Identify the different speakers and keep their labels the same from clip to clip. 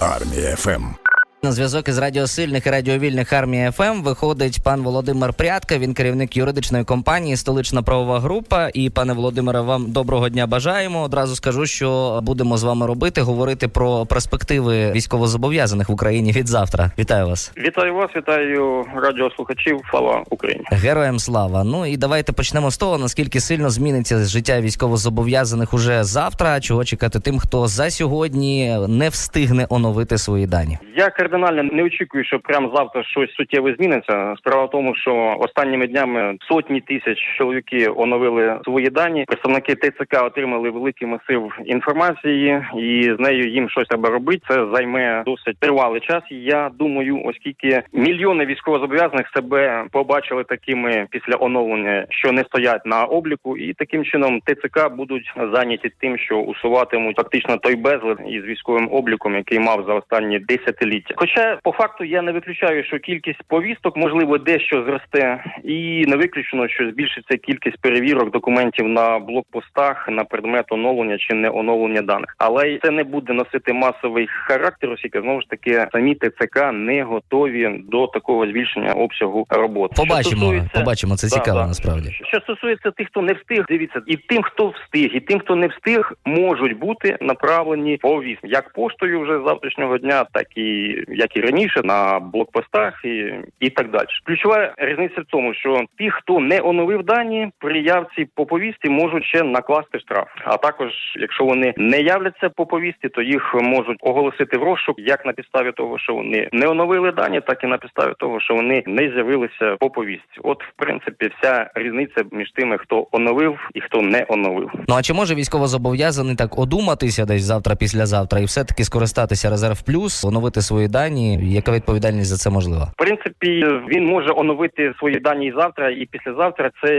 Speaker 1: Армія ФМ.
Speaker 2: На зв'язок із радіосильних і радіовільних армії ФМ виходить пан Володимир Прядка. Він керівник юридичної компанії Столична правова група. І пане Володимире, вам доброго дня бажаємо. Одразу скажу, що будемо з вами робити, говорити про перспективи військовозобов'язаних в Україні від завтра. Вітаю вас,
Speaker 3: Вітаю вас, вітаю радіослухачів. Слава Україні!
Speaker 2: героям слава. Ну і давайте почнемо з того, наскільки сильно зміниться життя військовозобов'язаних уже завтра. Чого чекати тим, хто за сьогодні не встигне оновити свої дані.
Speaker 3: Я кардинально не очікую, що прямо завтра щось суттєво зміниться. Справа в тому, що останніми днями сотні тисяч чоловіки оновили свої дані. Представники ТЦК отримали великий масив інформації, і з нею їм щось треба робити. Це займе досить тривалий час. Я думаю, оскільки мільйони військовозобов'язаних себе побачили такими після оновлення, що не стоять на обліку, і таким чином ТЦК будуть зайняті тим, що усуватимуть фактично той безлад із військовим обліком, який мав за останні десятиліття. Хоча по факту я не виключаю, що кількість повісток можливо дещо зросте, і не виключено, що збільшиться кількість перевірок документів на блокпостах на предмет оновлення чи не оновлення даних. Але це не буде носити масовий характер, оскільки знову ж таки самі ТЦК не готові до такого збільшення обсягу роботи.
Speaker 2: Побачимо,
Speaker 3: стосується-
Speaker 2: побачимо. Це
Speaker 3: Да,
Speaker 2: цікаво
Speaker 3: да.
Speaker 2: насправді.
Speaker 3: Що стосується тих, хто не встиг, дивіться, і тим, хто встиг, і тим, хто не встиг, можуть бути направлені повістки як поштою вже з завтрашнього дня, так і як і раніше на блокпостах і, і так далі. Ключова різниця в тому, що ті, хто не оновив дані, при явці по повісті можуть ще накласти штраф. А також, якщо вони не являться по повісті, то їх можуть оголосити в розшук як на підставі того, що вони не оновили дані, так і на підставі того, що вони не з'явилися по повістці. От, в принципі, вся різниця між тими, хто оновив і хто не оновив.
Speaker 2: Ну а чи може військовозобов'язаний так одуматися десь завтра, післязавтра, і все-таки скористатися резерв плюс, оновити свої дані? Яка відповідальність за це можлива?
Speaker 3: В принципі, він може оновити свої дані і завтра, і післязавтра. Це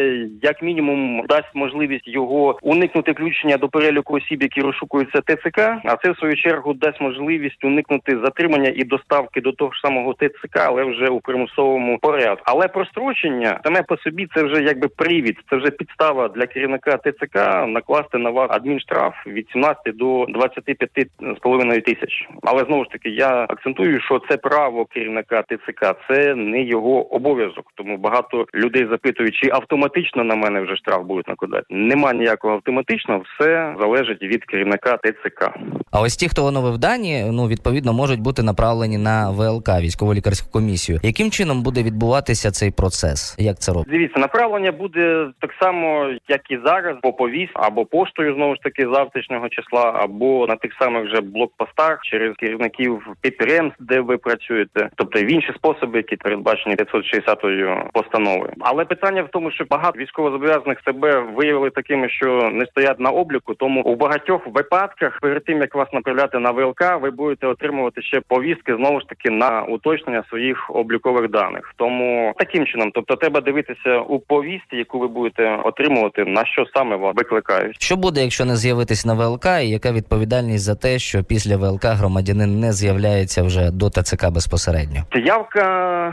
Speaker 3: як мінімум дасть можливість його уникнути включення до переліку осіб, які розшукуються ТЦК. А це в свою чергу дасть можливість уникнути затримання і доставки до того ж самого ТЦК, але вже у примусовому порядку. Але прострочення саме по собі це вже якби привід, це вже підстава для керівника ТЦК накласти на вас адмінштраф від 17 до 25 з половиною тисяч. Але знову ж таки, я акцентую, що це право керівника ТЦК, це не його обов'язок. Тому багато людей запитують, чи автоматично на мене вже штраф будуть накладати. Нема ніякого автоматичного, все залежить від керівника ТЦК.
Speaker 2: А ось ті, хто оновив дані, ну відповідно можуть бути направлені на ВЛК, військово лікарську комісію. Яким чином буде відбуватися цей процес? Як це робить?
Speaker 3: Дивіться, направлення буде так само, як і зараз, по повість або поштою знову ж таки завтрашнього числа, або на тих самих вже блокпостах через керівників підприємств, де ви працюєте, тобто в інші способи, які передбачені 560-ю постановою. Але питання в тому, що багато військовозобов'язаних себе виявили такими, що не стоять на обліку. Тому у багатьох випадках, перед тим як вас направляти на ВЛК, ви будете отримувати ще повістки знову ж таки на уточнення своїх облікових даних. Тому таким чином, тобто, треба дивитися у повісті, яку ви будете отримувати, на що саме вас викликають.
Speaker 2: Що буде, якщо не з'явитись на ВЛК, і яка відповідальність за те, що після ВЛК громадянин не з'являється вже до ТЦК безпосередньо?
Speaker 3: Явка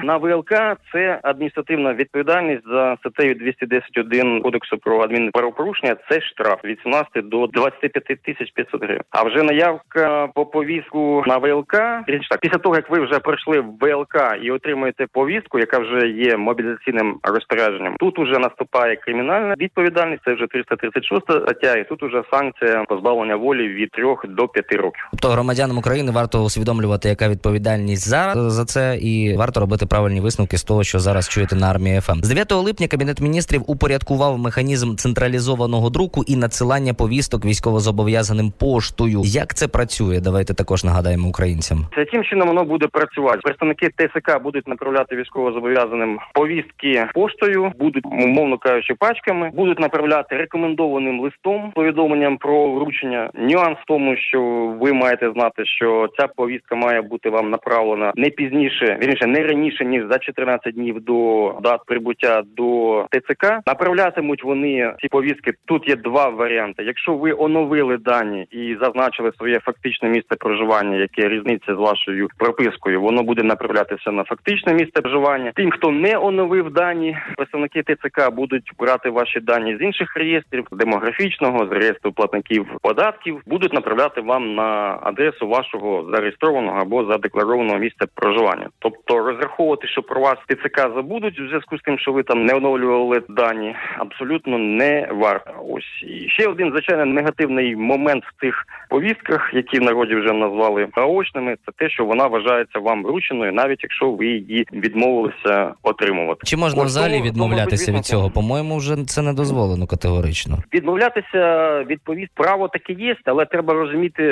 Speaker 3: на ВЛК це адміністративна відповідальність за статтею 210.1 кодексу про адмінправопорушення. Це штраф від 17 до 25 тисяч 500 гривень. А вже наявка по повістку на ВЛК річ так, після того як ви вже пройшли ВЛК і отримуєте повістку, яка вже є мобілізаційним розпорядженням. Тут уже наступає кримінальна відповідальність. Це вже 336 стаття, і тут уже санкція позбавлення волі від 3 до 5 років.
Speaker 2: Тобто громадянам України варто усвідомлювати, яка відповідальність зараз за це, і варто робити правильні висновки з того, що зараз чуєте на армії ФМ. З 9 липня кабінет міністрів упорядкував механізм централізованого друку і надсилання повісток військовозобов'язаним поштою. Як це працює? Давайте також нагадаємо українцям.
Speaker 3: Яким чином воно буде працювати? Представники ТСК будуть направляти військовозобов'язаним повістки поштою, будуть умовно кажучи, пачками, будуть направляти рекомендованим листом повідомленням про вручення. Нюанс в тому, що ви маєте знати, що ця повістка має бути бути вам направлена не пізніше, вірніше, не раніше ніж за 14 днів до дат прибуття до ТЦК. Направлятимуть вони ці повістки. Тут є два варіанти. Якщо ви оновили дані і зазначили своє фактичне місце проживання, яке різниця з вашою пропискою, воно буде направлятися на фактичне місце проживання. Тим, хто не оновив дані, представники ТЦК будуть брати ваші дані з інших реєстрів демографічного, з реєстру платників податків, будуть направляти вам на адресу вашого зареєстрованого або задекларованого місця проживання. Тобто розраховувати, що про вас ТЦК забудуть у зв'язку з тим, що ви там не оновлювали дані, абсолютно не варто. Ось і ще один звичайно негативний момент в цих повістках, які в народі вже назвали наочними, це те, що вона вважається вам врученою, навіть якщо ви її відмовилися отримувати.
Speaker 2: Чи можна
Speaker 3: Ось
Speaker 2: взагалі відмовлятися від цього? По-моєму, вже це не дозволено категорично.
Speaker 3: Відмовлятися від повіст право таки є, але треба розуміти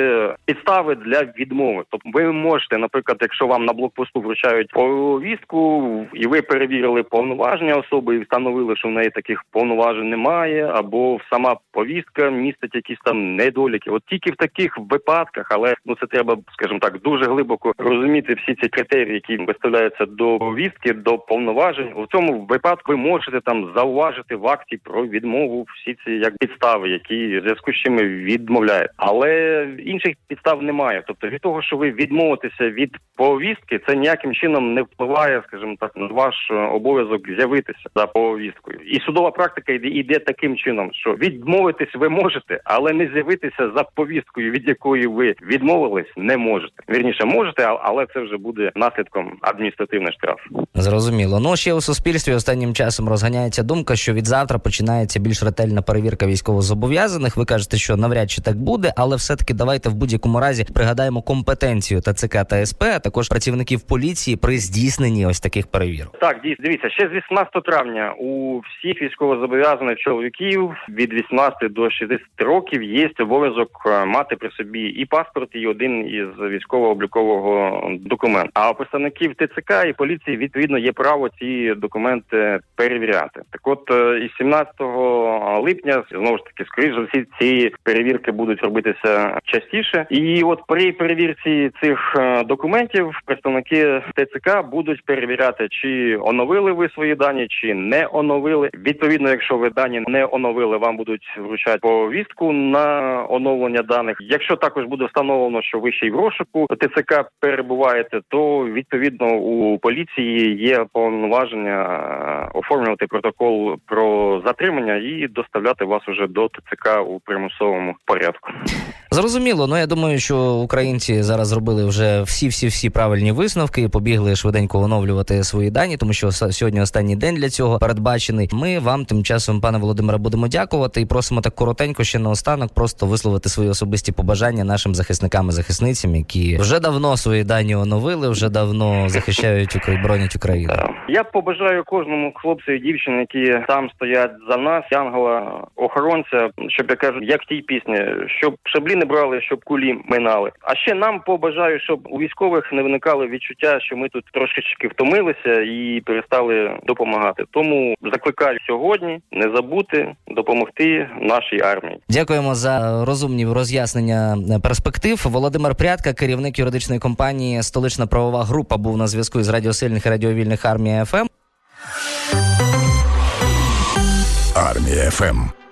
Speaker 3: підстави для відмови. Тобто ви можете, наприклад, якщо вам на блокпосту вручають повістку, і ви перевірили повноваження особи і встановили, що в неї таких повноважень немає, або сама повістка містить якісь там недоліки. От тільки в таких випадках, але ну це треба, скажімо так, дуже глибоко розуміти всі ці критерії, які виставляються до повістки, до повноважень. У цьому випадку ви можете там зауважити в акті про відмову всі ці як підстави, які в зв'язку з чим відмовляють. Але інших підстав немає. Тобто від того, що ви відмовитеся від повістки, це ніяким чином не впливає, скажімо так, на ваш е, обов'язок з'явитися за повісткою. І судова практика йде, йде таким чином, що відмовитись ви можете, але не з'явитися за повісткою, від якої ви відмовились, не можете. Вірніше можете, але це вже буде наслідком адміністративний штраф.
Speaker 2: Зрозуміло. Ну ще у суспільстві останнім часом розганяється думка, що від завтра починається більш ретельна перевірка військовозобов'язаних. Ви кажете, що навряд чи так буде, але все-таки давайте в будь-якому разі пригадаємо компетенцію ТЦК та СП, а також працівників поліції при здійсненні ось таких перевірок.
Speaker 3: Так, дивіться, ще з 18 травня у всіх військовозобов'язаних чоловіків від 18 до 60 років є обов'язок е, мати при собі і паспорт, і один із військово-облікового документу. А представників ТЦК і поліції відповідно є право ці документи перевіряти. Так, от е, із 17 липня знову ж таки, скоріш за всі ці перевірки будуть робитися частіше. І от при перевірці цих е, документів представники ТЦК будуть перевіряти, чи оновили ви свої дані, чи не оновили. Відповідно, якщо ви дані не оновили, вам будуть вручати повістку на оновлення даних. Якщо також буде встановлено, що ви ще й в розшуку ТЦК перебуваєте, то відповідно у поліції є повноваження е, оформлювати протокол про затримання і доставляти вас уже до ТЦК у примусовому порядку.
Speaker 2: Зрозуміло, ну я думаю, що українці зараз зробили вже всі всі всі правильні висновки і побігли швиденько оновлювати свої дані, тому що сьогодні останній день для цього передбачений. Ми вам тим часом, пане Володимире, будемо дякувати і просимо так коротенько ще наостанок просто висловити свої особисті побажання нашим захисникам і захисницям, які вже давно свої дані оновили, вже давно захищають Украї... бронять Україну.
Speaker 3: Е, Я побажаю кожному хлопцю і дівчині, які там стоять за нас, янгола охоронця, щоб я кажу, як в тій пісні, щоб шаблі не брали, щоб кулі минали. А ще нам побажаю, щоб у військових не виникало відчуття, що ми тут трошечки втомилися і перестали допомагати. Тому закликаю сьогодні не забути допомогти нашій армії.
Speaker 2: Дякуємо за розумні роз'яснення перспектив. Володимир Прядка, керівник юридичної компанії Столична правова група, був на зв'язку із радіосильних і радіовільних армія ФМ.
Speaker 1: Армія ФМ.